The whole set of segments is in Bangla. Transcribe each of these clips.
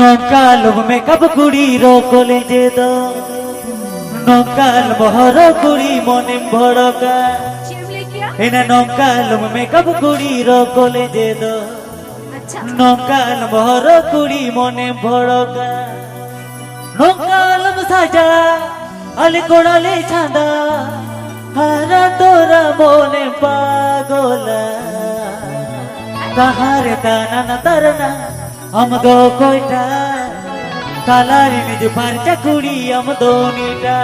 নকাল মেকআপ কুড়ির কলেজে দ নকাল বহর কুড়ি মনে ভড়কা। এনা নকাল মেকআপ কুড়ির কলেজে দ আচ্ছা। নকাল বহর কুড়ি মনে ভড়কা। নকাল সাজা আলে কোড়ালে ছাঁদা। হারা তোরা মনে পাগলা। তাহারে তানা না। তারনা আমদো কয়টা? তালারি নিজ পারচা কুড়ি, আমদো নিটা।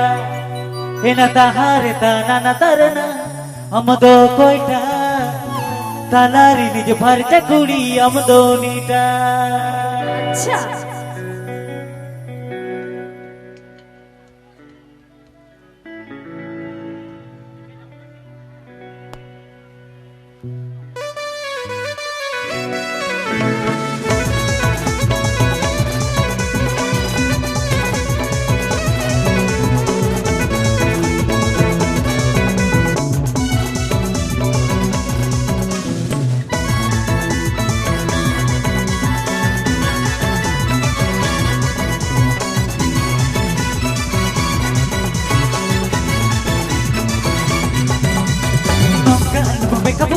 এনা তাহারে তানা না তারনা আমদো কয়টা? তালারি নিজ পারচা কুড়ি, আমদো নিটা।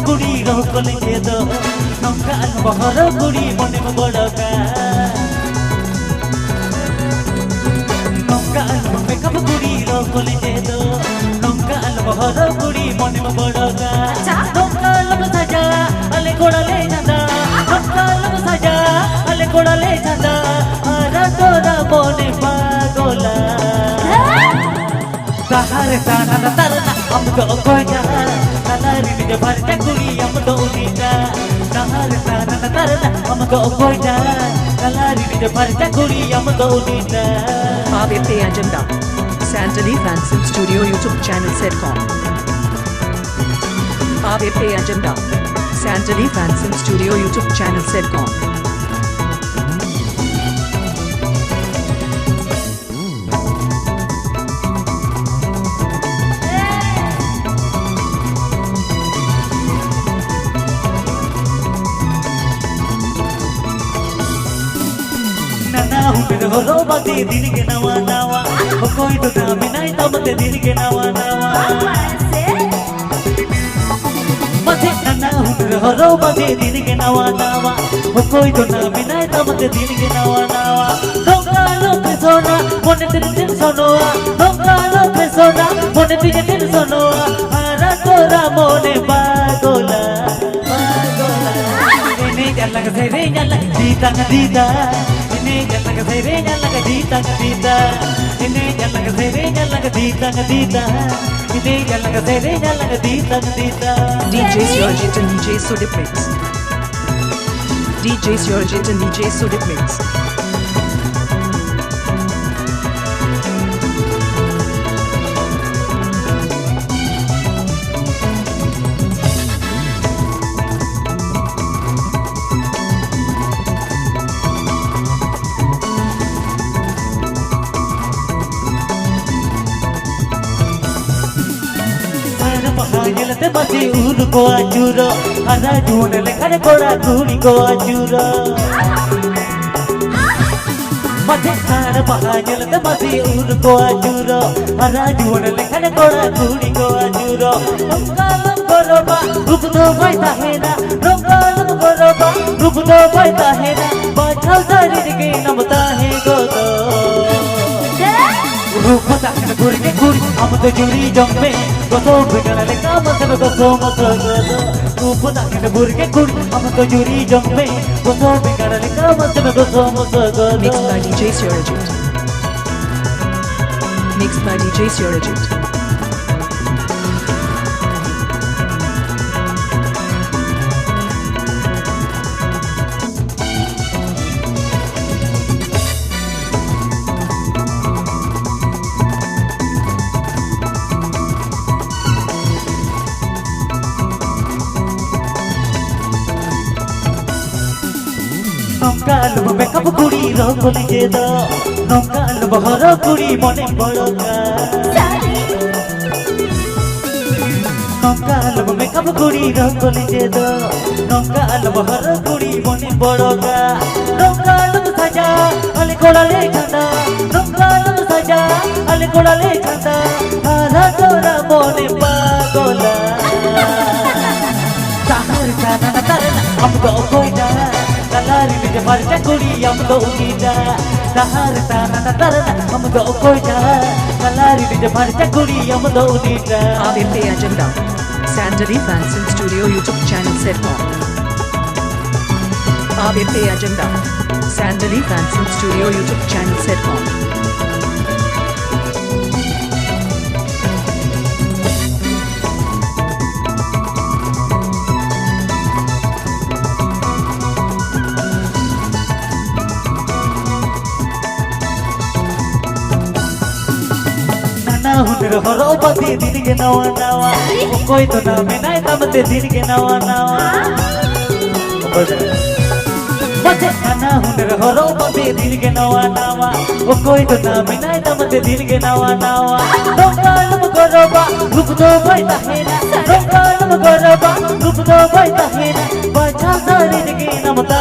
কুড়ি রকলে যেদ নঙ্কাল বহর কুড়ি মনে বড়কা নঙ্কাল মেকআপ কুড়ি রকলে যেদ নঙ্কাল বহর কুড়ি মনে বড়কা। নঙ্কাল সাজা আলে গোড়ালে চাঁদা নঙ্কাল সাজা আলে গোড়ালে চাঁদা আর তোরা মনে পাগলা। তাহারে তানা তারনা আমদো কয়টা Raja Barda kuri amdo unita Nahar tanana tarana amdo koida Kalari Raja Barda kuri amdo unita Pavete Agenda Santali Fanson Studio YouTube channel Setcom Pavete Agenda Santali Fanson Studio YouTube channel Setcom হলো বাদে দিলকে নাওয়া নাওয়া। কই তো নামে নাই তামতে দিলকে নাওয়া নাওয়া। হলো বাদে দিলকে নাওয়া নাওয়া। কই তো নামে নাই তামতে দিলকে নাওয়া নাওয়া। দিন నిన్నే ఎల్లగ సేరే ఎల్లగ దీత దీత నిన్నే ఎల్లగ సేరే ఎల్లగ దీత దీత నిన్నే ఎల్లగ సేరే ఎల్లగ దీత దీత DJ Surjit and DJ Sudip Mix DJ Surjit and DJ Sudip Mix Para mahayalate mati ur ko ajuro ara jun lekhane kora kuri ko ajuro mati sar mahayalate mati ur ko ajuro ara jun lekhane kora kuri ko ajuro nongalam goroba rup do bhai tahena nongalam goroba rup do bhai tahena bachal sarir ke namta রূপ তাকে ঘুরিকে ঘুরি, আমাদের জুড়ি জমবে। কত বিকালে কাম সব কত মত রূপ তাকে ঘুরিকে ঘুরি, আমাদের জুড়ি জমবে। কত বিকালে কাম সব কত মত Mixed by DJ Surjit. Mixed by DJ ନଙ୍କାଲୁ ମେକଅପ୍ କୁଡ଼ି ରଗଲି ଜେଦ ନଙ୍କାଲୁ ବହର କୁଡ଼ି ମନେ ବଳକା ନଙ୍କାଲୁ ମେକଅପ୍ କୁଡ଼ି ରଗଲି ଜେଦ ନଙ୍କାଲୁ ବହର କୁଡ଼ି ମନେ ବଳକା ନଙ୍କାଲୁ ସାଜା ଅଲେ କୋଡ଼ାଲେ ଖାନ୍ଦା ନଙ୍କାଲୁ ସାଜା ଅଲେ କୋଡ଼ାଲେ ଖାନ୍ଦା Marcha kuliyam do gida Dahar tana na tarana Ham do koida Kalari bija marcha kuliyam do gida AVP Agenda Sandali Fanson Studio YouTube channel set on AVP Agenda Sandali Fanson Studio YouTube channel set on নানা হুনর হরো পতি দিনকে নওয়া নওয়া কই তো না মেনাই তামতে দিনকে নওয়া নওয়া বসে নানা হুনর হরো পতি দিনকে নওয়া নওয়া ও কই তো না মেনাই তামতে দিনকে নওয়া নওয়া রঙ্গালম গরবা রূপ তো ভাই তাহেনা রঙ্গালম গরবা রূপ তো ভাই তাহেনা বাছা সারি দিকে নমতা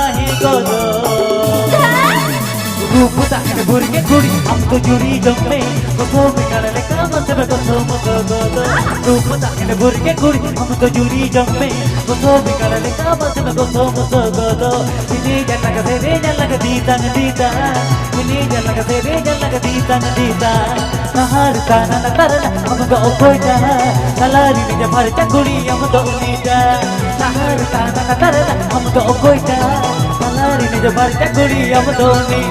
ಕಾಣಲೆ ಕಾಮಸರ ಗೊತ್ತೋಮಗೋಗೋದು ರೂಪ ತಾಕಿನ ಗುರಿಗೆ ಗುರಿ ಅಮುಕ ಜುರಿ ಜಮ್ಮೆ ಗೊತ್ತೋಮಿ ಕಾಣಲೆ ಕಾಮಸರ ಗೊತ್ತೋಮಗೋಗೋದು ಇಲ್ಲಿ ಜಲ್ಲಗ ಸೇರೆ ಜಲ್ಲಗ ದೀತನ ದೀತ ಇಲ್ಲಿ ಜಲ್ಲಗ ಸೇರೆ ಜಲ್ಲಗ ದೀತನ ದೀತ ನಹಾರ ಕಾನನ ತರಣ ಅಮುಗ ಒಪ್ಪೋಯ್ತ ಕಲಾರಿ ನಿಜ ಭರಿತ ಗುರಿ ಅಮುಗ ಉಳಿತ ನಹಾರ ಕಾನನ ತರಣ ಅಮುಗ ಒಪ್ಪೋಯ್ತ ಕಲಾರಿ ನಿಜ ಭರಿತ ಗುರಿ ಅಮುಗ ಉಳಿ